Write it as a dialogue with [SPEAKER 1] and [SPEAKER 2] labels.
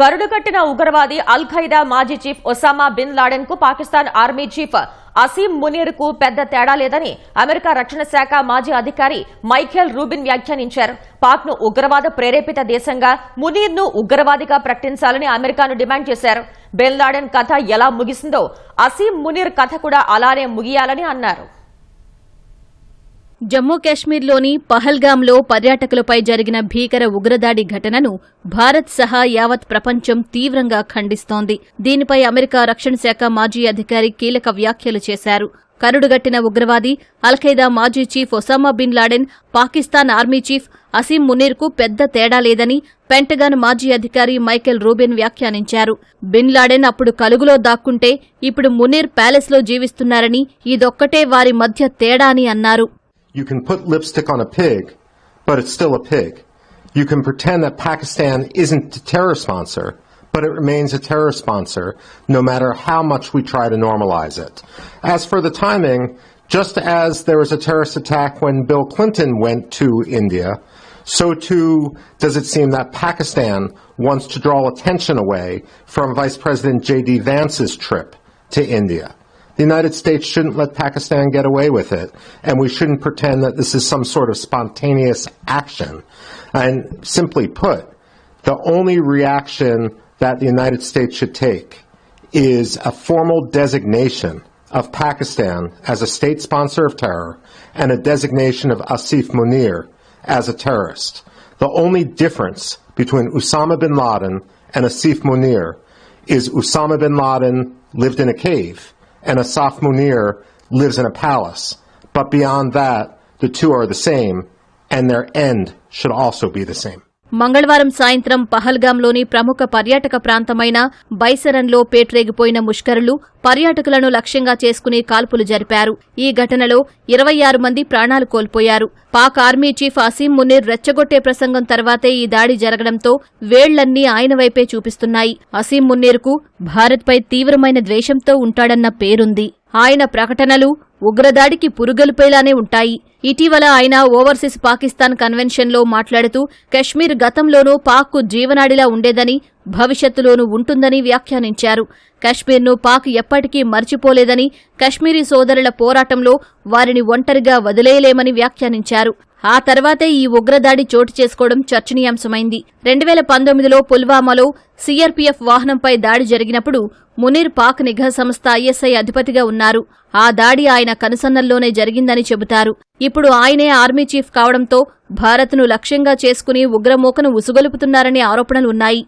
[SPEAKER 1] కరుడుకట్టిన ఉగ్రవాది al Qaeda మాజీ chief Osama bin లాడెన్కు పాకిస్తాన్ ఆర్మీ చీఫ్ అసీం మునీర్కు పెద్ద తేడా లేదని అమెరికా రక్షణ శాఖ మాజీ అధికారి మైఖేల్ రూబిన్ వ్యాఖ్యానించారు. పాక్ను ఉగ్రవాద ప్రేరేపిత దేశంగా మునీర్ను ఉగ్రవాదిగా ప్రకటించాలని అమెరికాను డిమాండ్ చేశారు. బిన్ లాడెన్ కథ ఎలా ముగిసిందో అసీం మునీర్ కథ కూడా అలానే ముగియాలని అన్నారు.
[SPEAKER 2] జమ్మూ కాశ్మీర్లోని పహల్గాంలో పర్యాటకులపై జరిగిన భీకర ఉగ్రదాడి ఘటనను భారత్ సహా యావత్ ప్రపంచం తీవ్రంగా ఖండిస్తోంది. దీనిపై అమెరికా రక్షణ శాఖ మాజీ అధికారి కీలక వ్యాఖ్యలు చేశారు. కరుడుగట్టిన ఉగ్రవాది అల్ఖైదా మాజీ chief Osama bin Laden Pakistan army chief Asim మునీర్కు పెద్ద తేడా లేదని పెంటగాన్ మాజీ అధికారి మైకెల్ రూబిన్ వ్యాఖ్యానించారు. బిన్ లాడెన్ అప్పుడు కలుగులో దాక్కుంటే ఇప్పుడు మునీర్ ప్యాలెస్లో జీవిస్తున్నారని ఇదొక్కటే వారి మధ్య తేడా అని అన్నారు.
[SPEAKER 3] You can put lipstick on a pig, but it's still a pig. You can pretend that Pakistan isn't a terror sponsor, but it remains a terror sponsor no matter how much we try to normalize it. As for the timing, just as there was a terrorist attack when Bill Clinton went to India, so too does it seem that Pakistan wants to draw attention away from Vice President J.D. Vance's trip to India. The United States shouldn't let Pakistan get away with it, and we shouldn't pretend that this is some sort of spontaneous action. And simply put, the only reaction that the United States should take is a formal designation of Pakistan as a state sponsor of terror and a designation of Asif Munir as a terrorist. The only difference between Osama bin Laden and Asif Munir is Osama bin Laden lived in a cave and Asaf Munir lives in a palace. But beyond that, the two are the same, and their end should also be the same.
[SPEAKER 2] మంగళవారం సాయంత్రం పహల్గాంలోని ప్రముఖ పర్యాటక ప్రాంతమైన బైసరన్లో పేట్రేగిపోయిన ముష్కరులు పర్యాటకులను లక్ష్యంగా చేసుకుని కాల్పులు జరిపారు. ఈ ఘటనలో ఇరవై ఆరు మంది ప్రాణాలు కోల్పోయారు. పాక్ ఆర్మీ చీఫ్ అసీం మునీర్ రెచ్చగొట్టే ప్రసంగం తర్వాతే ఈ దాడి జరగడంతో వేళ్ళన్నీ ఆయన వైపే చూపిస్తున్నాయి. అసీం మున్నీర్కు భారత్పై తీవ్రమైన ద్వేషంతో ఉంటాడన్న పేరుంది. ఆయన ప్రకటనలు ఉగ్రదాడికి పురుగలిపేలానే ఉంటాయి. ఇటీవల ఆయన ఓవర్సీస్ పాకిస్తాన్ కన్వెన్షన్లో మాట్లాడుతూ కశ్మీర్ గతంలోనూ పాక్కు జీవనాడిలా ఉండేదని భవిష్యత్తులోనూ ఉంటుందని వ్యాఖ్యానించారు. కశ్మీర్ను పాక్ ఎప్పటికీ మర్చిపోలేదని కశ్మీరీ సోదరుల పోరాటంలో వారిని ఒంటరిగా వదిలేయలేమని వ్యాఖ్యానించారు. ఆ తర్వాతే ఈ ఉగ్రదాడి చోటు చేసుకోవడం చర్చనీయాంశమైంది. రెండు వేల పంతొమ్మిదిలో పుల్వామాలో సీఆర్పీఎఫ్ వాహనంపై దాడి జరిగినప్పుడు మునీర్ పాక్ నిఘా సంస్థ ఐఎస్ఐ అధిపతిగా ఉన్నారు. ఆ దాడి ఆయన కనుసన్నల్లోనే జరిగిందని చెబుతారు. ఇప్పుడు ఆయనే ఆర్మీ చీఫ్ కావడంతో భారత్ను లక్ష్యంగా చేసుకుని ఉగ్రమూకను ఉసుగొలుపుతున్నారనే ఆరోపణలు ఉన్నాయి.